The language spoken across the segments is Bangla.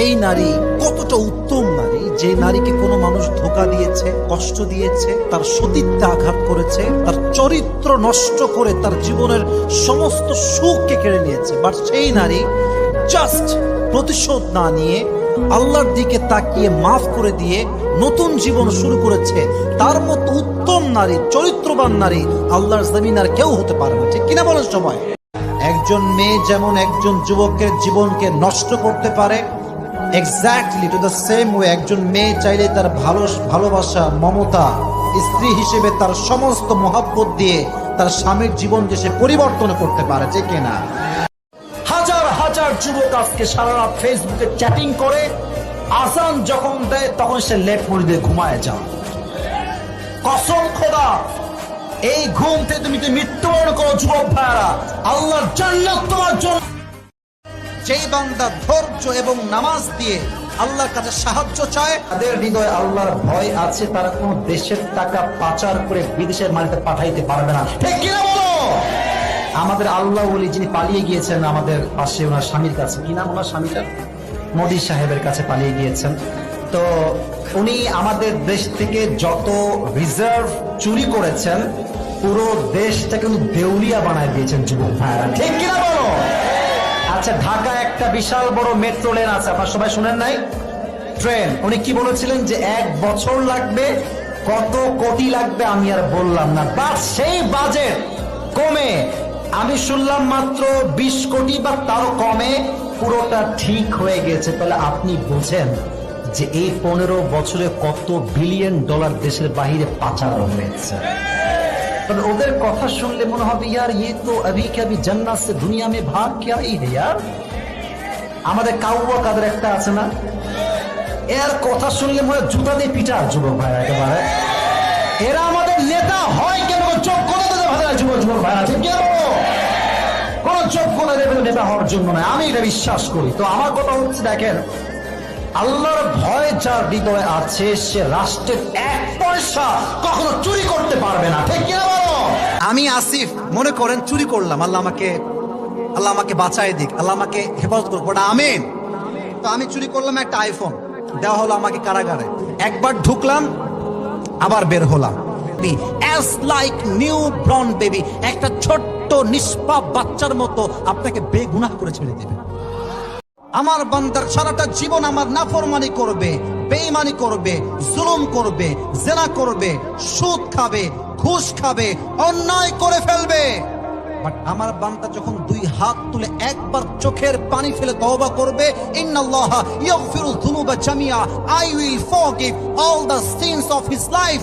সেই নারী কতটা উত্তম নারী? যে নারীকে কোনো মানুষ ধোকা দিয়েছে, কষ্ট দিয়েছে, তার সতীত্বে আঘাত করেছে, তার চরিত্র নষ্ট করে তার জীবনের সমস্ত সুখকে কেড়ে নিয়েছে। বাট সেই নারী জাস্ট প্রতিশোধ না নিয়ে আল্লাহর দিকে তাকিয়ে মাফ করে দিয়ে নতুন জীবন শুরু করেছে। তার মতো উত্তম নারী, চরিত্রবান নারী আল্লাহর জমিন আর কেউ হতে পারে না। ঠিক কিনা বলেন সবাই? একজন মেয়ে যেমন একজন যুবকের জীবনকে নষ্ট করতে পারে exactly to the same way একজন মেয়ে চাইলে তার ভালো, ভালোবাসা, মমতা, স্ত্রী হিসেবে তার সমস্ত মহাব্বত দিয়ে তার স্বামীর জীবনকে সে পরিবর্তন করতে পারে, ঠিক কিনা হাজার হাজার যুবক আজকে সারা রাত ফেসবুকে চ্যাটিং করে আসান যখন দেয়, তখন সে লেট মুড়ি দিয়ে ঘুমায় যাও কসম খোদা, এই ঘুম থেকে তুমি মৃত্যুবরণ করো যুবক ভাইয়ারা? আল্লাহর জান্নাত তোমার জন্য যেই বান্দা ধৈর্য এবং নামাজ দিয়ে আল্লাহর কাছে সাহায্য চায়, তাদের আল্লাহর ভয় আছে, তারা কোন দেশের টাকা পাচার করে বিদেশের মাটিতে পাঠাইতে পারবে না। আমাদের আল্লাহ বলি যিনি পালিয়ে গিয়েছেন আমাদের পাশে, ওনার স্বামীর কাছে। কি নাম ওনার স্বামীটা মোদী সাহেবের কাছে পালিয়ে গিয়েছেন। তো উনি আমাদের দেশ থেকে যত রিজার্ভ চুরি করেছেন, পুরো দেশটা কিন্তু দেউলিয়া বানায় দিয়েছেন যুবক ভাইরা ঠিক কিনা আচ্ছা ঢাকা একটা বিশাল বড় মেট্রো লেন আছে। আপনার সবাই শুনেন নাই? ট্রেন উনি কি বলেছিলেন যে এক বছর লাগবে, কত কোটি লাগবে আমি আর বললাম না। বাট সেই বাজেট কমে। আমি শুনলাম মাত্র বিশ কোটি বা তারও কমে। পুরোটা ঠিক হয়ে গেছে। তাহলে আপনি বোঝেন যে এই পনেরো বছরে কত বিলিয়ন ডলার দেশের বাহিরে পাচার হয়েছে। মানে ওদের কথা শুনলে মনে হবে ইয়ার ইয়ে তো আবি কাবি জান্নাত সে দুনিয়া মে ভাগ কে এই হে ইয়ার আমাদের কাউয়া কাদের একটা আছে না এর কথা শুনলে মনে জুতা দিয়ে পিটার যুবক ভাই একেবারে এরা আমাদের নেতা হয় কেন যোগ্যতা ভাই যুবক যুবক ভাই আছে কেন কোন যোগ্যতা দেবে নেতা হওয়ার জন্য না আমি এটা বিশ্বাস করি তো আমার কথা হচ্ছে দেখেন আল্লাহর ভয় যার হৃদয়ে আছে সে রাষ্ট্রের এক পয়সা কখনো চুরি করতে পারবে না আমি আসিফ, মনে করেন চুরি করলাম। আল্লাহ আমাকে আল্লাহ আমাকে বাঁচাই দিক, আল্লাহ আমাকে হেফাজত করুক। ওটা আমেন। তো আমি চুরি করলাম একটা আইফোন দেওয়া হলো আমাকে কারাগারে। একবার ঢুকলাম, আবার বের হলাম। অ্যাজ লাইক নিউ বেবি একটা ছোট্ট নিষ্পাপ বাচ্চার মতো আপনাকে করে ছেড়ে আমার সারাটা জীবন আমার করবে করবে করবে, জেনা করবে, সুদ খাবে ঘুষ খাবে, অন্যায় করে ফেলবে। আমার বান্দা যখন দুই হাত তুলে একবার চোখের পানি ফেলে তওবা করবে, ইন্নাল্লাহ ইয়াগফিরুল যুনুবা Jamia I will forgive all sins of his life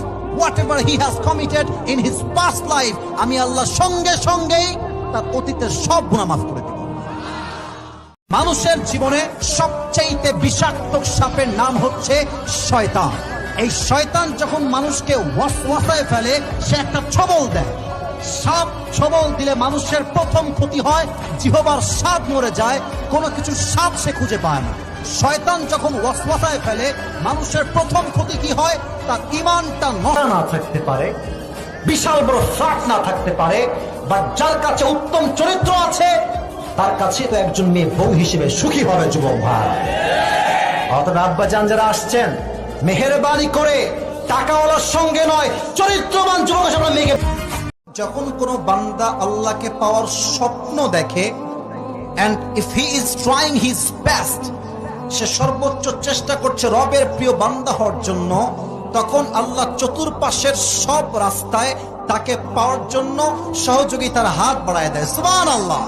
he has committed in his past life আমি আল্লাহ সঙ্গে সঙ্গেই তার অতীতের সব গুনাহ মাফ করে দেব। মানুষের জীবনে সবচাইতে বিষাক্ত সাপের নাম হচ্ছে শয়তান। এই শয়তান যখন মানুষকে ওয়াসওয়াসায় ফেলে, সে একটা ছবল দেয়। সাপ ছবল দিলে মানুষের প্রথম ক্ষতি হয়, জিহবার সাপ মরে যায়, কোনো কিছু সাপ সে খুঁজে পায় না। শয়তান যখন ওয়াসওয়াসায় ফেলে, মানুষের প্রথম ক্ষতি কি হয়? তার ইমানটা নষ্ট না থাকতে পারে, বিশাল বড় ফ্ল্যাট না থাকতে পারে, বা যার কাছে উত্তম চরিত্র আছে, তার কাছে তো একজন মেয়ে বউ হিসেবে সুখী হবে, যুবক ভাই। অতটা আব্বা যান যারা আসছেন মেহেরবানি করে টাকাওয়ালার সঙ্গে নয়, চরিত্রবান যুবক হিসেবে মেয়েকে যখন কোনো বান্দা আল্লাহকে পাওয়ার স্বপ্ন দেখে and if he is trying his best সে সর্বোচ্চ চেষ্টা করছে রবের প্রিয় বান্দা হওয়ার জন্য, তখন আল্লাহ চতুর্পাশের সব রাস্তায় তাকে পাওয়ার জন্য সহযোগিতার হাত বাড়ায় দেয়। সুবহান আল্লাহ